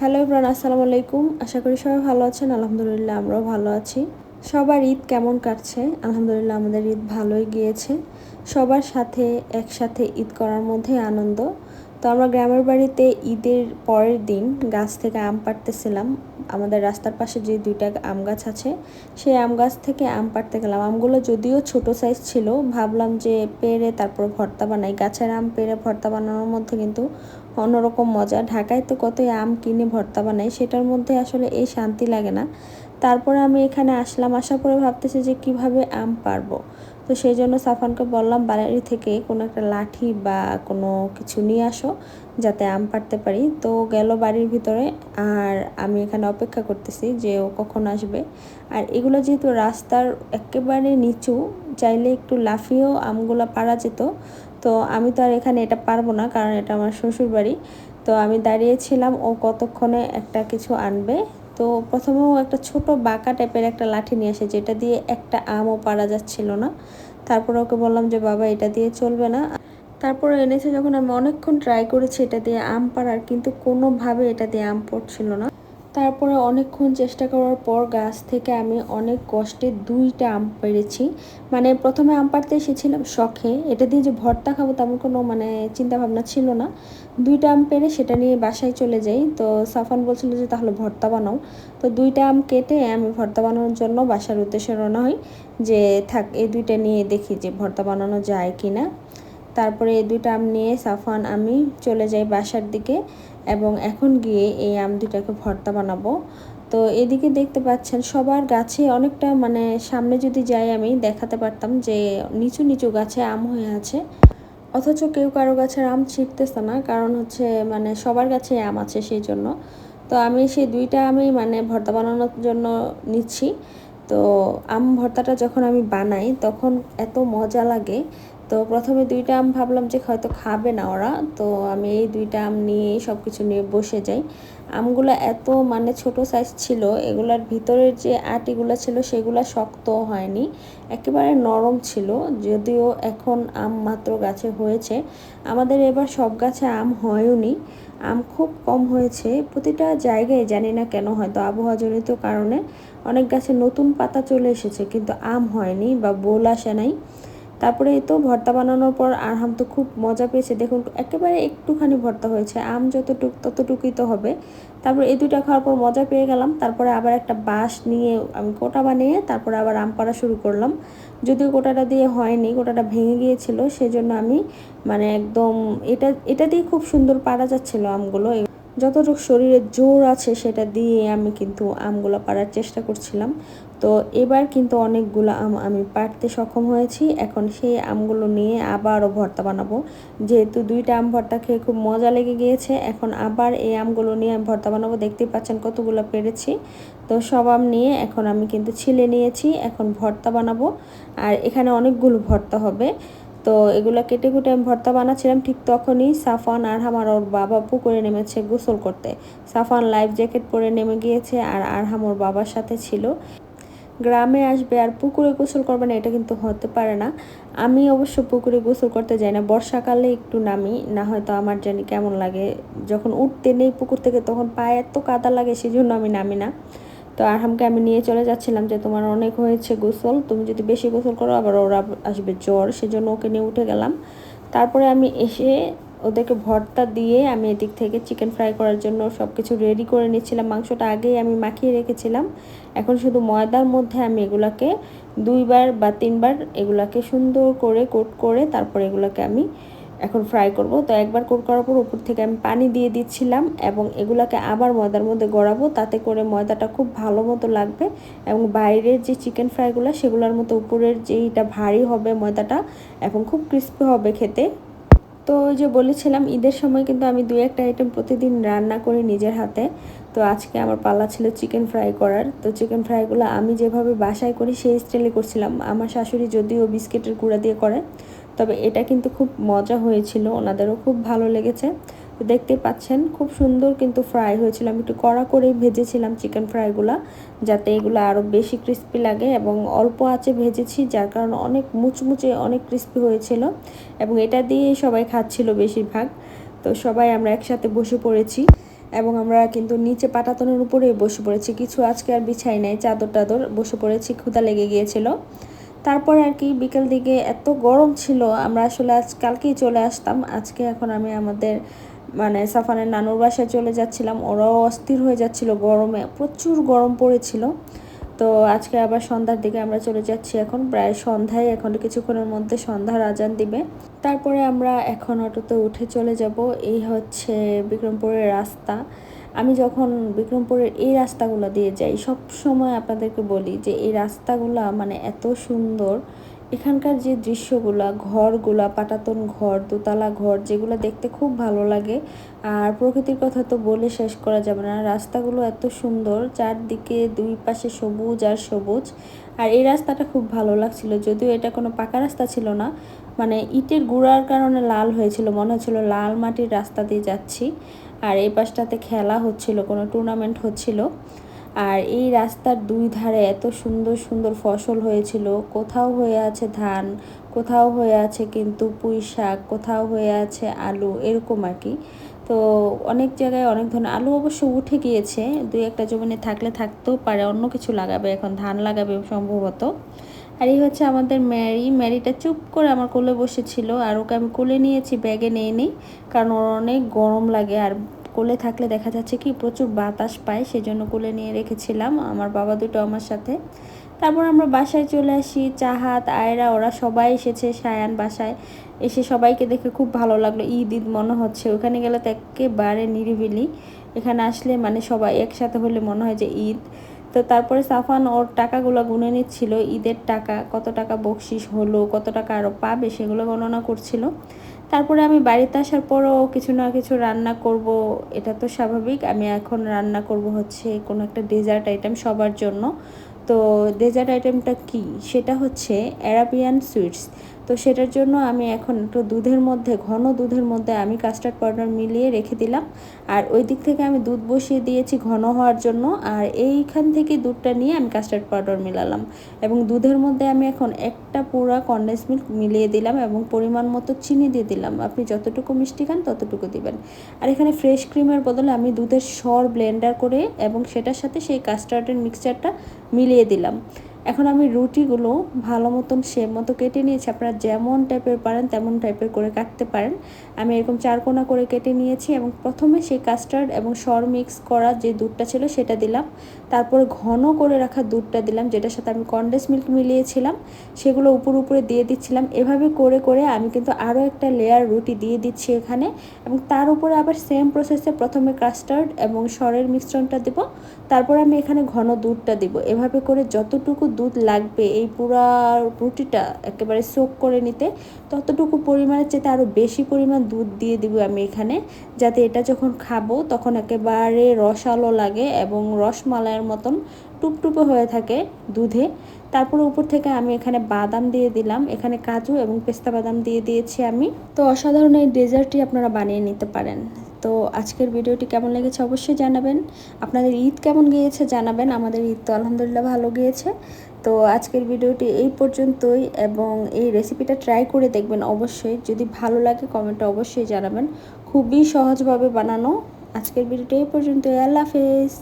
Hello Imran আসসালামু আলাইকুম। আশা করি সবাই ভালো আছেন। আলহামদুলিল্লাহ আমরাও ভালো আছি। সবার ঈদ কেমন কাটছে? আলহামদুলিল্লাহ আমাদের ঈদ ভালোই গিয়েছে। সবার সাথে, একসাথে ঈদ করার মধ্যে আনন্দ। তো আমরা গ্রামের বাড়িতে ঈদের পরের দিন গাছ থেকে আম পাড়তেছিলাম। আমাদের রাস্তার পাশে যে দুইটা আম গাছ আছে, সেই আম গাছ থেকে আম পাড়তে গেলাম। আমগুলো যদিও ছোট সাইজ ছিল, ভাবলাম যে পেরে তারপর ভর্তা বানাই। গাছের আম পেরে ভর্তা বানানোর মধ্যে কিন্তু অন্যরকম মজা। ঢাকায় তো কতই আম কিনে ভর্তা বানাই, সেটার মধ্যে আসলে এই শান্তি লাগে না। তারপরে আমি এখানে আসলাম, আসার পরে ভাবতেছি যে কীভাবে আম পারব তো সেই জন্য সাফানকে বললাম বাড়ি থেকে কোনো একটা লাঠি বা কোনো কিছু নিয়ে আসো যাতে আম পাড়তে পারি। তো গেল বাড়ির ভিতরে আর আমি এখানে অপেক্ষা করতেছি যে ও কখন আসবে। আর এগুলো যেহেতু রাস্তার একেবারে নিচু, চাইলে একটু লাফিয়েও আমগুলো পারা যেত। তো আমি তো আর এখানে এটা পারব না, কারণ এটা আমার শ্বশুর বাড়ি তো আমি দাঁড়িয়েছিলাম ও কতক্ষণে একটা কিছু আনবে তো প্রথমেও একটা ছোট বাঁকা টাইপের একটা লাঠি নিয়ে আসে, যেটা দিয়ে একটা আমও পারা যাচ্ছিল না। তারপর ওকে বললাম যে, বাবা, এটা দিয়ে চলবে না। তারপরে এনেছে যখন আমি অনেকক্ষণ ট্রাই করেছি, এটা দিয়ে আম পাড়ার, কিন্তু কোনোভাবে এটা দিয়ে আম পড়ছিল না। তারপরে অনেকক্ষণ চেষ্টা করার পর গাছ থেকে আমি অনেক কষ্টে দুইটা আম পেরেছি। মানে প্রথমে আম পাড়তে এসেছিলাম শখে। এটা দিয়ে যে ভর্তা খাব তেমন কোনো মানে চিন্তা ভাবনা ছিল না। দুইটা আম পেরে সেটা নিয়ে বাসায় চলে যাই। তো সাফান বলছিল যে, তাহলে ভর্তা বানাও। তো দুইটা আম কেটে আমি ভর্তা বানানোর জন্য বাসার উদ্দেশ্যে রওনা হই। যে থাক, এই দুইটা নিয়ে দেখি যে ভর্তা বানানো যায় কি না তারপরে এই দুইটা আম নিয়ে সাফান আমি চলে যাই বাসার দিকে এবং এখন গিয়ে এই আম দুটাকে ভর্তা বানাবো। তো এদিকে দেখতে পাচ্ছেন সবার গাছে অনেকটা মানে সামনে যদি যাই আমি দেখাতে পারতাম যে নিচু নিচু গাছে আম হয়ে আছে। অথচ কেউ কারও গাছের আম ছিটতেছে না, কারণ হচ্ছে মানে সবার গাছে আম আছে সেই জন্য। তো আমি সেই দুইটা আমি মানে ভর্তা বানানোর জন্য নিচ্ছি। তো আম ভর্তাটা যখন আমি বানাই তখন এত মজা লাগে তো প্রথমে দুইটা আম ভাবলাম যে হয়তো খাবে না ওরা। তো আমি এই দুইটা আম নিয়ে সব কিছু নিয়ে বসে যাই। আমগুলো এত মানে ছোট সাইজ ছিল, এগুলার ভিতরের যে আটিগুলো ছিল সেগুলো শক্ত হয়নি, একেবারে নরম ছিল, যদিও এখন আম মাত্র গাছে হয়েছে। আমাদের এবার সব গাছে আম হয়ওনি, আম খুব কম হয়েছে। প্রতিটা জায়গায় জানি না কেন, হয়তো আবহাওয়াজনিত কারণে অনেক গাছে নতুন পাতা চলে এসেছে, কিন্তু আম হয়নি বা বোল আসে নাই। তারপরে তো ভর্তা বানানোর পর আরহাম তো খুব মজা পেয়েছে। দেখুন, একেবারে একটুখানি ভর্তা হয়েছে। আম যতটুক, ততটুকুই তো হবে। তারপর এই দুইটা খাওয়ার পর মজা পেয়ে গেলাম। তারপরে আবার একটা বাঁশ নিয়ে আমি কোটা বানিয়ে তারপরে আবার আম পাড়া শুরু করলাম। যদিও কোটাটা দিয়ে হয়নি কোটাটা ভেঙে গিয়েছিল, সেজন্য আমি মানে একদম এটা এটা দিয়ে খুব সুন্দর পাড়া যাচ্ছিল আমগুলো। যতটুকু শরীরে জোর আছে সেটা দিয়ে আমি কিন্তু আমগুলো পাড়ার চেষ্টা করছিলাম। তো এবার কিন্তু অনেকগুলো আম আমি পাড়তে সক্ষম হয়েছি। এখন সেই আমগুলো নিয়ে আবারও ভর্তা বানাবো। যেহেতু দুইটা আম ভর্তা খেয়ে খুব মজা লেগে গিয়েছে, এখন আবার এই আমগুলো নিয়ে আমি ভর্তা বানাবো। দেখতেই পাচ্ছেন কতগুলো পেরেছি। তো সব আম নিয়ে এখন আমি কিন্তু ছিলে নিয়েছি, এখন ভর্তা বানাবো। আর এখানে অনেকগুলো ভর্তা হবে। তো এগুলো কেটে কুটে আমি ভর্তা বানাচ্ছিলাম, ঠিক তখনই সাফান আর আমার ওর বাবা পুকুরে নেমেছে গোসল করতে। সাফান লাইফ জ্যাকেট পরে নেমে গিয়েছে আর আরহাম ওর বাবার সাথে ছিল। গ্রামে আসবে আর পুকুরে গোসল করবে না, এটা কিন্তু হতে পারে না। আমি অবশ্য পুকুরে গোসল করতে যাই না, বর্ষাকালে একটু নামি, না হয়তো আমার জানি কেমন লাগে। যখন উঠতে নেই পুকুর থেকে, তখন পায়ে এত কাদা লাগে সেই জন্য আমি নামি না। তো আরহামকে আমি নিয়ে চলে যাচ্ছিলাম যে তোমার অনেক হয়েছে গোসল, তুমি যদি বেশি গোসল করো আবার ওরা আসবে জ্বর, সেজন্য ওকে নিয়ে উঠে গেলাম। তারপরে আমি এসে ওদেরকে ভর্তা দিয়ে আমি এদিক থেকে চিকেন ফ্রাই করার জন্য সব কিছু রেডি করে নিচ্ছিলাম। মাংসটা আগেই আমি মাখিয়ে রেখেছিলাম। এখন শুধু ময়দার মধ্যে আমি এগুলাকে দুইবার বা তিনবার এগুলাকে সুন্দর করে কোট করে তারপর এগুলাকে আমি এখন ফ্রাই করব। তো একবার কোট করার পর উপর থেকে আমি পানি দিয়ে দিচ্ছিলাম এবং এগুলাকে আবার ময়দার মধ্যে গড়াবো। তাতে করে ময়দাটা খুব ভালো মতো লাগবে এবং বাইরের যে চিকেন ফ্রাইগুলো সেগুলোর মতো উপরের যেইটা ভারী হবে ময়দাটা এবং খুব ক্রিস্পি হবে খেতে। তো যে বলেছিলাম, ঈদের সময় কিন্তু আমি দু একটা আইটেম প্রতিদিন রান্না করি নিজের হাতে। তো আজকে আমার পাল্লা ছিল চিকেন ফ্রাই করার। তো চিকেন ফ্রাইগুলো আমি যেভাবে বাসায় করি, সেই স্টাইলে করছিলাম। আমার শাশুড়ি যদিও বিস্কিটের গুঁড়া দিয়ে করে। তবে এটা কিন্তু খুব মজা হয়েছিল, ওনাদেরও খুব ভালো লেগেছে। তো দেখতে পাচ্ছেন, খুব সুন্দর কিন্তু ফ্রাই হয়েছিল। আমি একটু কড়া করেই ভেজেছিলাম চিকেন ফ্রাইগুলো, যাতে এগুলো আরও বেশি ক্রিস্পি লাগে এবং অল্প আঁচে ভেজেছি, যার কারণে অনেক মুচমুচে অনেক ক্রিস্পি হয়েছিল এবং এটা দিয়েই সবাই খাচ্ছিল বেশিরভাগ। তো সবাই আমরা একসাথে বসে পড়েছি এবং আমরা কিন্তু নিচে পাটাতনের উপরেই বসে পড়েছি। কিছু আজকে আর বিছাই নাই চাদর টাদর বসে পড়েছি ক্ষুদা লেগে গিয়েছিল। তারপরে আর কি বিকেল দিকে এত গরম ছিল, আমরা আসলে আজ কালকেই চলে আসতাম। আজকে এখন আমি আমাদের মানে সাফানের নানুর বাসায় চলে যাচ্ছিলাম। ওরাও অস্থির হয়ে যাচ্ছিল গরমে, প্রচুর গরম পড়েছিল। তো আজকে আবার সন্ধ্যার দিকে আমরা চলে যাচ্ছি এখন। প্রায় সন্ধ্যায়, এখন কিছুক্ষণের মধ্যে সন্ধ্যার আজান দিবে। তারপরে আমরা এখন অটোতে উঠে চলে যাব। এই হচ্ছে বিক্রমপুরের রাস্তা। আমি যখন বিক্রমপুরের এই রাস্তাগুলো দিয়ে যাই সব সময় আপনাদেরকে বলি যে এই রাস্তাগুলো মানে এত সুন্দর। এখানকার যে দৃশ্যগুলা, ঘরগুলা, পাটাতন ঘর, দোতলা ঘর, যেগুলো দেখতে খুব ভালো লাগে। আর প্রকৃতির কথা তো বলে শেষ করা যাবে না। রাস্তাগুলো এত সুন্দর, চারদিকে দুই পাশে সবুজ আর সবুজ। আর এই রাস্তাটা খুব ভালো লাগছিল, যদিও এটা কোনো পাকা রাস্তা ছিল না। মানে ইটের গুঁড়ার কারণে লাল হয়েছিল, মনে হচ্ছিল লাল মাটির রাস্তা দিয়ে যাচ্ছি। আর এই পাশটাতে খেলা হচ্ছিল, কোনো টুর্নামেন্ট হচ্ছিল। আর এই রাস্তার দুই ধারে এত সুন্দর সুন্দর ফসল হয়েছিল। কোথাও হয়ে আছে ধান, কোথাও হয়ে আছে কিন্তু পুঁই শাক, কোথাও হয়ে আছে আলু, এরকম আর কি। তো অনেক জায়গায় অনেক ধরনের আলু অবশ্য উঠে গিয়েছে, দুই একটা জমিনে থাকলে থাকতেও পারে, অন্য কিছু লাগাবে, এখন ধান লাগাবে সম্ভবত। আর এই হচ্ছে আমাদের ম্যারি। ম্যারিটা চুপ করে আমার কোলে বসেছিল, আর ওকে আমি কোলে নিয়েছি, ব্যাগে নিয়ে নিই কারণ ওর অনেক গরম লাগে, আর কোলে থাকলে দেখা যাচ্ছে কি প্রচুর বাতাস পায়, সেজন্য কোলে নিয়ে রেখেছিলাম আমার বাবা দুটো আমার সাথে। তারপর আমরা বাসায় চলে আসি চাহাত আয়রা, ওরা সবাই এসেছে সায়ান বাসায়। এসে সবাইকে দেখে খুব ভালো লাগল, ঈদ ঈদ মনে হচ্ছে। ওখানে গেলে তো একেবারে নিরিবিলি। এখানে আসলে মানে সবাই একসাথে হলে মনে হয় যে ঈদ। তো তারপরে সাফান ওর টাকাগুলো গুনে নিচ্ছিল, ঈদের টাকা, কত টাকা বকশিস হলো, কত টাকা আরও পাবে সেগুলো গণনা করছিল। তারপরে আমি বাড়িতে আসার পরও কিছু না কিছু রান্না করব, এটা তো স্বাভাবিক। আমি এখন রান্না করব হচ্ছে কোনো একটা ডেজার্ট আইটেম সবার জন্য। তো ডেজার্ট আইটেমটা কি? সেটা হচ্ছে অ্যারাবিয়ান সুইটস তো সেটার জন্য আমি এখন একটু দুধের মধ্যে, ঘন দুধের মধ্যে আমি কাস্টার্ড পাউডার মিলিয়ে রেখে দিলাম। আর ওই দিক থেকে আমি দুধ বসিয়ে দিয়েছি ঘন হওয়ার জন্য। আর এইখান থেকে দুধটা নিয়ে আমি কাস্টার্ড পাউডার মিলালাম। এবং দুধের মধ্যে আমি এখন একটা পুরা কন্ডেন্স মিল্ক মিলিয়ে দিলাম এবং পরিমাণ মতো চিনি দিয়ে দিলাম। আপনি যতটুকু মিষ্টি খান ততটুকু দিবেন। আর এখানে ফ্রেশ ক্রিমের বদলে আমি দুধের সর ব্লেন্ডার করে এবং সেটার সাথে সেই কাস্টার্ডের মিক্সচারটা মিলিয়ে দিলাম। এখন আমি রুটিগুলো ভালো মতন সে মতো কেটে নিয়েছি। আপনারা যেমন টাইপের পারেন, তেমন টাইপের করে কাটতে পারেন। আমি এরকম চারকোনা করে কেটে নিয়েছি এবং প্রথমে সেই কাস্টার্ড এবং সর মিক্স করা যে দুধটা ছিল সেটা দিলাম। তারপরে ঘন করে রাখা দুধটা দিলাম, যেটার সাথে আমি কন্ডেন্স মিল্ক মিলিয়েছিলাম। সেগুলো উপর উপরে দিয়ে দিচ্ছিলাম। এভাবে করে করে আমি কিন্তু আরও একটা লেয়ার রুটি দিয়ে দিচ্ছি এখানে। এবং তার উপরে আবার সেম প্রসেসে প্রথমে কাস্টার্ড এবং সরের মিশ্রণটা দেব। তারপর আমি এখানে ঘন দুধটা দিব। এভাবে করে যতটুকু দুধ লাগবে, এই পুরা রুটিটা একেবারে সোক করে নিতে, ততটুকু পরিমাণের চেয়ে আরও বেশি পরিমাণ দুধ দিয়ে দিব আমি এখানে, যাতে এটা যখন খাব তখন একেবারে রসালো লাগে এবং রসমালাইয়ের মতন টুপটুপে হয়ে থাকে দুধে। তারপরে উপর থেকে আমি এখানে বাদাম দিয়ে দিলাম, এখানে কাজু এবং পেস্তা বাদাম দিয়ে দিয়েছি আমি। তো অসাধারণ এই ডেজার্টটি আপনারা বানিয়ে নিতে পারেন। তো আজকের ভিডিওটি কেমন লেগেছে অবশ্যই জানাবেন। আপনাদের ঈদ কেমন গিয়েছে জানাবেন। আমাদের ঈদ তো আলহামদুলিল্লাহ ভালো গিয়েছে। তো আজকের ভিডিওটি এই পর্যন্তই এবং এই রেসিপিটা ট্রাই করে দেখবেন অবশ্যই। যদি ভালো লাগে কমেন্টে অবশ্যই জানাবেন। খুবই সহজভাবে বানানো। আজকের ভিডিওটি এই পর্যন্তই। আল্লাহ হাফেজ।